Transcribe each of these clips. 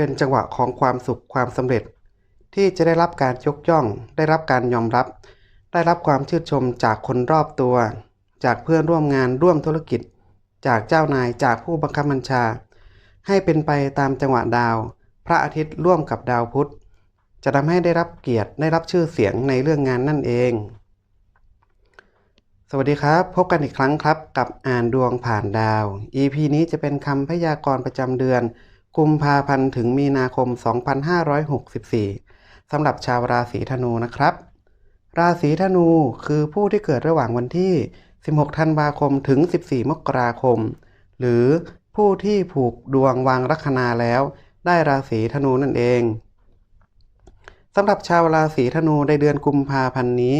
เป็นจังหวะของความสุขความสำเร็จ ที่จะได้รับการยกย่อง ได้รับการยอมรับ ได้รับความชื่นชมจากคนรอบตัว จากเพื่อนร่วมงานร่วมธุรกิจ จากเจ้านายจากผู้บังคับบัญชา ให้เป็นไปตามจังหวะดาว พระอาทิตย์ร่วมกับดาวพุธจะทำให้ได้รับเกียรติได้รับชื่อเสียงในเรื่องงานนั่นเอง สวัสดีครับ พบกันอีกครั้งครับกับอ่านดวงผ่านดาว EP นี้จะเป็นคำพยากรณ์ประจำเดือน กุมภาพันธ์ถึงมีนาคม 2564 สำหรับชาวราศีธนูนะครับ ราศีธนูคือผู้ที่เกิดระหว่างวันที่ 16 ธันวาคมถึง 14 มกราคม หรือผู้ที่ผูกดวงวางลัคนาแล้วได้ราศีธนูนั่นเองสำหรับชาวราศีธนูในเดือนกุมภาพันธ์นี้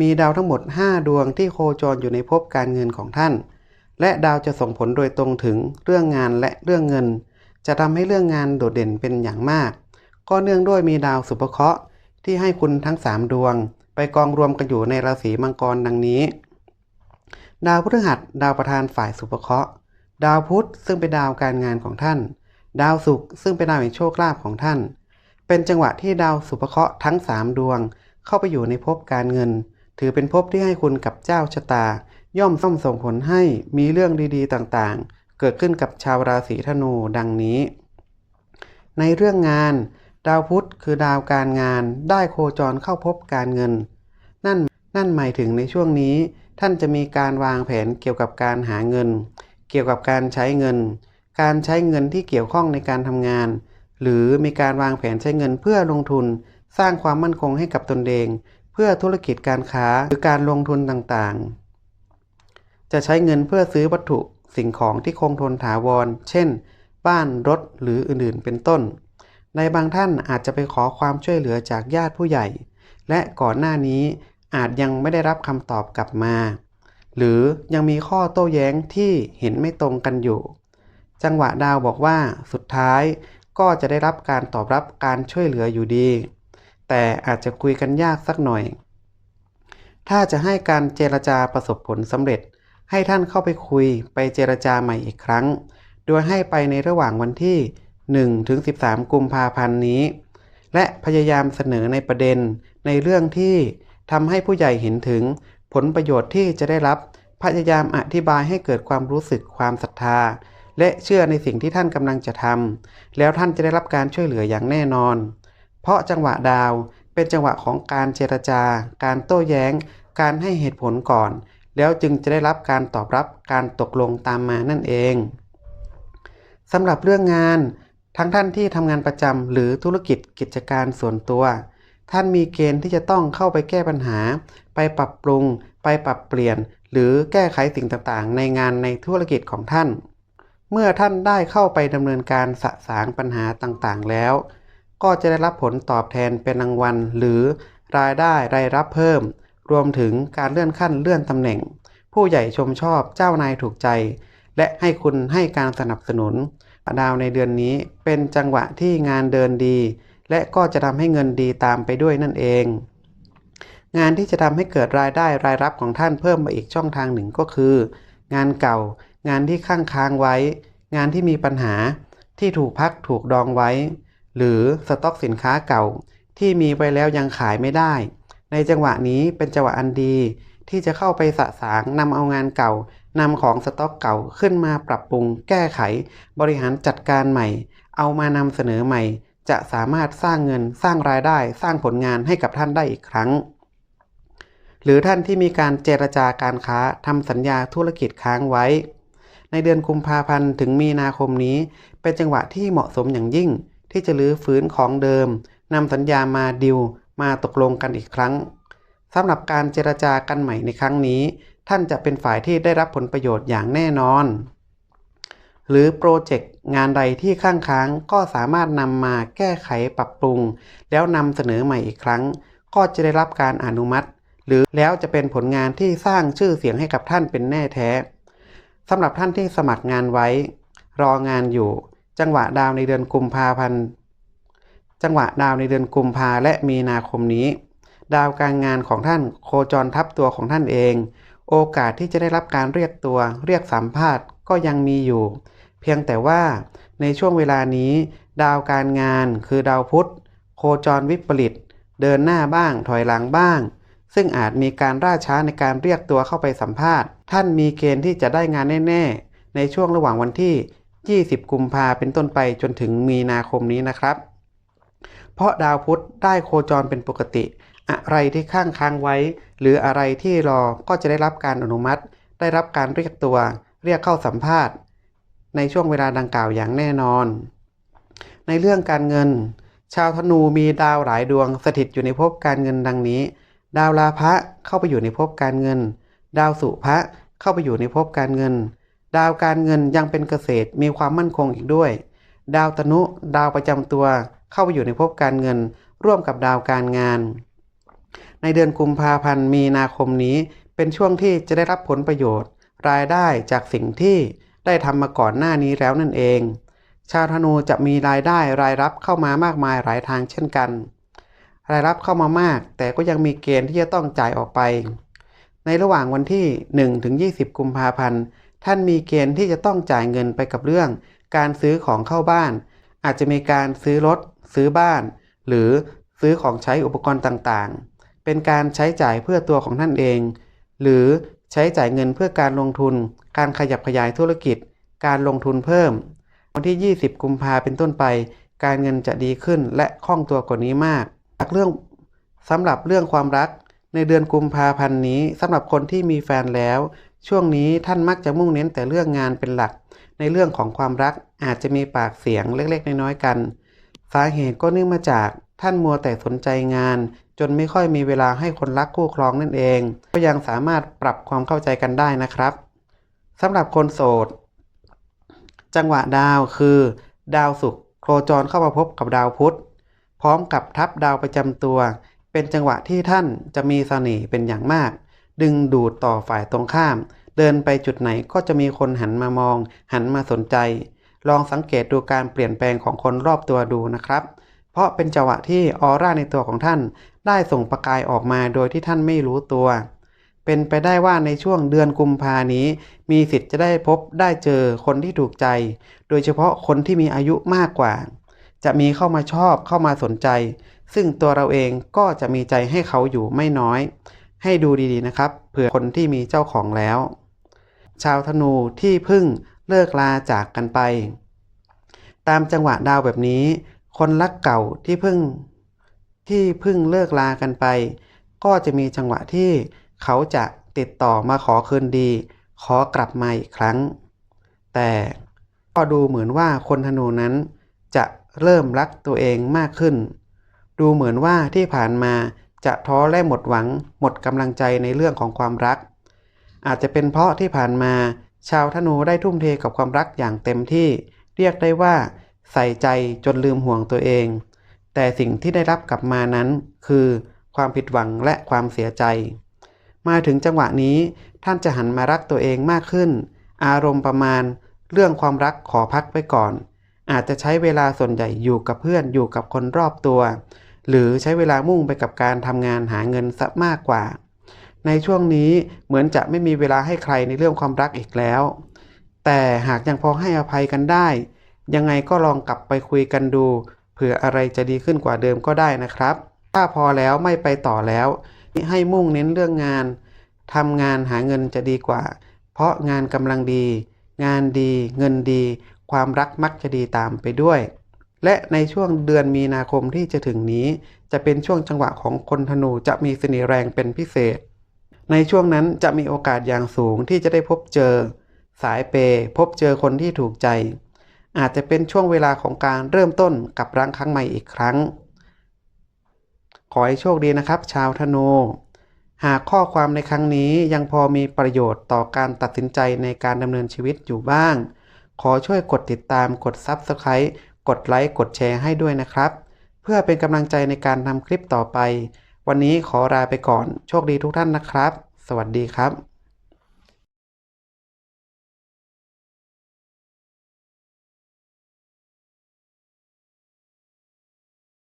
มีดาวทั้งหมด 5 ดวงที่โคจรอยู่ในภพการเงินของท่าน และดาวจะส่งผลโดยตรงถึงเรื่องงานและเรื่องเงิน จะทำให้เรื่องงานโดดเด่นเป็นอย่างมาก ก็เนื่องด้วยมีดาวสุภเคราะห์ที่ให้คุณทั้ง 3 ดวง ไปกองรวมกันอยู่ในราศีมังกรดังนี้ ดาวพฤหัสดาวประธานฝ่ายสุภเคราะห์ ดาวพุธซึ่งเป็นดาวการงานของท่าน ดาวศุกร์ซึ่งเป็นดาวแห่งโชคลาภของท่าน เป็นจังหวะที่ดาวสุภเคราะห์ทั้ง 3 ดวง เข้าไปอยู่ในภพการเงิน ถือเป็นภพที่ให้คุณกับเจ้าชะตา ย่อมส่อมส่งผลให้มีเรื่องดีๆต่างๆ เกิดขึ้นกับชาวราศีธนูดังนี้ ในเรื่องงาน ดาวพุธคือดาวการงาน ได้โคจรเข้าพบการเงิน นั่นนั่นหมายถึงในช่วงนี้ ท่านจะมีการวางแผนเกี่ยวกับการหาเงิน เกี่ยวกับการใช้เงิน การใช้เงินที่เกี่ยวข้องในการทำงาน หรือมีการวางแผนใช้เงินเพื่อลงทุน สร้างความมั่นคงให้กับตนเอง เพื่อธุรกิจการค้าหรือการลงทุนต่างๆ จะใช้เงินเพื่อซื้อวัตถุ สิ่งของที่คงทนถาวร เช่น บ้านรถหรืออื่นๆ เป็นต้น ในบางท่านอาจจะไปขอความช่วยเหลือจากญาติผู้ใหญ่ และก่อนหน้านี้อาจยังไม่ได้รับคำตอบกลับมา หรือยังมีข้อโต้แย้งที่เห็นไม่ตรงกันอยู่ จังหวะดาวบอกว่าสุดท้ายก็จะได้รับการตอบรับการช่วยเหลืออยู่ดี แต่อาจจะคุยกันยากสักหน่อย ถ้าจะให้การเจรจาประสบผลสำเร็จ ให้ท่านเข้าไปคุยไปเจรจาใหม่อีกครั้ง โดยให้ไปในระหว่างวันที่1ถึง13 กุมภาพันธ์นี้ และพยายามเสนอในประเด็นในเรื่องที่ทำให้ผู้ใหญ่เห็นถึงผลประโยชน์ที่จะได้รับ พยายามอธิบายให้เกิดความรู้สึกความศรัทธา และเชื่อในสิ่งที่ท่านกำลังจะทำแล้วท่านจะได้รับการช่วยเหลืออย่างแน่นอน เพราะจังหวะดาวเป็นจังหวะของการเจรจาการโต้แย้ง การให้เหตุผลก่อน แล้วจึงจะได้รับการตอบรับการตกลงตามมานั่นเองสำหรับเรื่องงานทั้งท่านที่ทำงานประจำหรือธุรกิจกิจการส่วนตัว ท่านมีเกณฑ์ที่จะต้องเข้าไปแก้ปัญหา ไปปรับปรุง ไปปรับเปลี่ยน หรือแก้ไขสิ่งต่างๆ ในงานในธุรกิจของท่าน เมื่อท่านได้เข้าไปดำเนินการสะสางปัญหาต่างๆ แล้ว ก็จะได้รับผลตอบแทนเป็นรางวัลหรือรายได้รายรับเพิ่ม รวมถึงการเลื่อนขั้นเลื่อนตำแหน่ง ผู้ใหญ่ชมชอบเจ้านายถูกใจ และให้คุณให้การสนับสนุน ดาวในเดือนนี้เป็นจังหวะที่งานเดินดี และก็จะทำให้เงินดีตามไปด้วยนั่นเอง งานที่จะทำให้เกิดรายได้รายรับของท่านเพิ่มมาอีกช่องทางหนึ่งก็คือ งานเก่า งานที่ข้างค้างไว้ งานที่มีปัญหาที่ถูกพักถูกดองไว้ หรือสต็อกสินค้าเก่าที่มีไว้แล้วยังขายไม่ได้ ในจังหวะนี้เป็นจังหวะอันดี ที่จะเข้าไปสะสางนำเอางานเก่านำของสต็อกเก่าขึ้นมาปรับปรุงแก้ไข บริหารจัดการใหม่ เอามานำเสนอใหม่ จะสามารถสร้างเงินสร้างรายได้สร้างผลงานให้กับท่านได้อีกครั้ง หรือท่านที่มีการเจรจาการค้าทำสัญญาธุรกิจค้างไว้ ในเดือนกุมภาพันธ์ถึงมีนาคมนี้ เป็นจังหวะที่เหมาะสมอย่างยิ่ง ที่จะลื้อฟื้นของเดิมนำสัญญามาดิว มาตกลงกันอีกครั้งสำหรับการเจรจากันใหม่ในครั้งนี้ ท่านจะเป็นฝ่ายที่ได้รับผลประโยชน์อย่างแน่นอน หรือโปรเจกต์งานใดที่ข้างค้างก็สามารถนำมาแก้ไขปรับปรุง แล้วนำเสนอใหม่อีกครั้ง ก็จะได้รับการอนุมัติ หรือแล้วจะเป็นผลงานที่สร้างชื่อเสียงให้กับท่านเป็นแน่แท้สำหรับท่านที่สมัครงานไว้ รองานอยู่ จังหวะดาวในเดือนกุมภาพันธ์ จังหวะดาวในเดือนกุมภาและมีนาคมนี้ ดาวการงานของท่านโคจรทับตัวของท่านเอง โอกาสที่จะได้รับการเรียกตัว เรียกสัมภาษณ์ก็ยังมีอยู่ เพียงแต่ว่าในช่วงเวลานี้ ดาวการงานคือดาวพุธ โคจรวิปริต เดินหน้าบ้างถอยหลังบ้าง ซึ่งอาจมีการล่าช้าในการเรียกตัวเข้าไปสัมภาษณ์ ท่านมีเกณฑ์ที่จะได้งานแน่ๆ ในช่วงระหว่างวันที่ 20 กุมภาเป็นต้นไปจนถึงมีนาคมนี้นะครับ เพราะดาวพุธได้โคจรเป็นปกติ อะไรที่ข้างค้างไว้ หรืออะไรที่รอก็จะได้รับการอนุมัติ ได้รับการเรียกตัว เรียกเข้าสัมภาษณ์ ในช่วงเวลาดังกล่าวอย่างแน่นอน ในเรื่องการเงิน ชาวธนูมีดาวหลายดวงสถิตอยู่ในภพการเงินดังนี้ ดาวลาภะเข้าไปอยู่ในภพการเงิน ดาวสุภะเข้าไปอยู่ในภพการเงิน ดาวการเงินยังเป็นเกษตรมีความมั่นคงอีกด้วย ดาวตนุ ดาวประจำตัว เข้าไปอยู่ในภพการเงิน ร่วมกับดาวการงาน ในเดือนกุมภาพันธ์มีนาคมนี้เป็นช่วงที่จะได้รับผลประโยชน์ รายได้จากสิ่งที่ได้ทำมาก่อนหน้านี้แล้วนั่นเอง ชาวธนูจะมีรายได้รายรับเข้ามามากมายหลายทางเช่นกัน รายรับเข้ามามาก แต่ก็ยังมีเกณฑ์ที่จะต้องจ่ายออกไป ในระหว่างวันที่1ถึง20 กุมภาพันธ์ท่านมีเกณฑ์ที่จะต้องจ่ายเงินไปกับเรื่อง การซื้อของเข้าบ้าน อาจจะมีการซื้อรถ ซื้อบ้าน หรือซื้อของใช้อุปกรณ์ต่างๆ เป็นการใช้จ่ายเพื่อตัวของท่านเอง หรือใช้จ่ายเงินเพื่อการลงทุน การขยับขยายธุรกิจ การลงทุนเพิ่ม วันที่ 20 กุมภาเป็นต้นไป การเงินจะดีขึ้นและคล่องตัวกว่านี้มากจากเรื่องสำหรับเรื่องความรักในเดือนกุมภาพันธ์นี้สำหรับคนที่มีแฟนแล้ว ช่วงนี้ท่านมักจะมุ่งเน้นแต่เรื่องงานเป็นหลัก ในเรื่องของความรักอาจจะมีปากเสียงเล็กๆ น้อยๆกัน สาเหตุก็เนื่องมาจากท่านมัวแต่สนใจงาน จนไม่ค่อยมีเวลาให้คนรักคู่ครองนั่นเอง ก็ยังสามารถปรับความเข้าใจกันได้นะครับสำหรับคนโสด จังหวะดาวคือ ดาวศุกร์โคจรเข้ามาพบกับดาวพุธ พร้อมกับทับดาวประจำตัว เป็นจังหวะที่ท่านจะมีเสน่ห์เป็นอย่างมาก ดึงดูดต่อฝ่ายตรงข้าม เดินไปจุดไหนก็จะมีคนหันมามอง หันมาสนใจ ลองสังเกตดูการเปลี่ยนแปลงของคนรอบตัวดูนะครับ เพราะเป็นจังหวะที่ออร่าในตัวของท่าน ได้ส่งประกายออกมาโดยที่ท่านไม่รู้ตัว เป็นไปได้ว่าในช่วงเดือนกุมภานี้ มีสิทธิ์จะได้พบได้เจอคนที่ถูกใจ โดยเฉพาะคนที่มีอายุมากกว่า จะมีเข้ามาชอบเข้ามาสนใจ ซึ่งตัวเราเองก็จะมีใจให้เขาอยู่ไม่น้อย ให้ดูดีๆนะครับ เผื่อคนที่มีเจ้าของแล้ว ชาวธนูที่พึ่ง เลิกลาจากกันไป ตามจังหวะดาวแบบนี้ คนรักเก่าที่เพึ่งที่เพึ่งเลิกลากันไป ก็จะมีจังหวะที่เขาจะติดต่อมาขอคืนดี ขอกลับมาอีกครั้ง แต่ก็ดูเหมือนว่าคนธนูนั้น จะเริ่มรักตัวเองมากขึ้น ดูเหมือนว่าที่ผ่านมาจะท้อและหมดหวังหมดกำลังใจในเรื่องของความรัก อาจจะเป็นเพราะที่ผ่านมา ชาวธนูได้ทุ่มเทกับความรักอย่างเต็มที่ เรียกได้ว่า ใส่ใจจนลืมห่วงตัวเอง แต่สิ่งที่ได้รับกลับมานั้น คือ ความผิดหวังและความเสียใจ มาถึงจังหวะนี้ท่านจะหันมารักตัวเองมากขึ้น อารมณ์ประมาณ เรื่องความรักขอพักไว้ก่อน อาจจะใช้เวลาส่วนใหญ่อยู่กับเพื่อนอยู่กับคนรอบตัว หรือใช้เวลามุ่งไปกับการทำงานหาเงินซะมากกว่า ในช่วงนี้เหมือนจะไม่มีเวลาให้ใครในเรื่องความรักอีกแล้ว แต่หากยังพอให้อภัยกันได้ ยังไงก็ลองกลับไปคุยกันดู เผื่ออะไรจะดีขึ้นกว่าเดิมก็ได้นะครับ ถ้าพอแล้วไม่ไปต่อแล้ว ให้มุ่งเน้นเรื่องงานทำงานหาเงินจะดีกว่า เพราะงานกำลังดี งานดีเงินดี ความรักมักจะดีตามไปด้วย และในช่วงเดือนมีนาคมที่จะถึงนี้ จะเป็นช่วงจังหวะของคนธนูจะมีเสน่ห์แรงเป็นพิเศษ ในช่วงนั้นจะมีโอกาสอย่างสูงที่จะได้พบเจอ สายเปย์พบเจอคนที่ถูกใจ อาจจะเป็นช่วงเวลาของการเริ่มต้นกับรังครั้งใหม่อีกครั้ง ขอให้โชคดีนะครับ ชาวธนู หากข้อความในครั้งนี้ยังพอมีประโยชน์ต่อการตัดสินใจในการดำเนินชีวิตอยู่บ้าง ขอช่วยกดติดตามกด Subscribe กดไลค์กดแชร์ให้ด้วยนะครับ เพื่อเป็นกำลังใจในการทำคลิปต่อไป วันนี้ขอลาไปก่อน โชคดีทุกท่านนะครับ สวัสดีครับ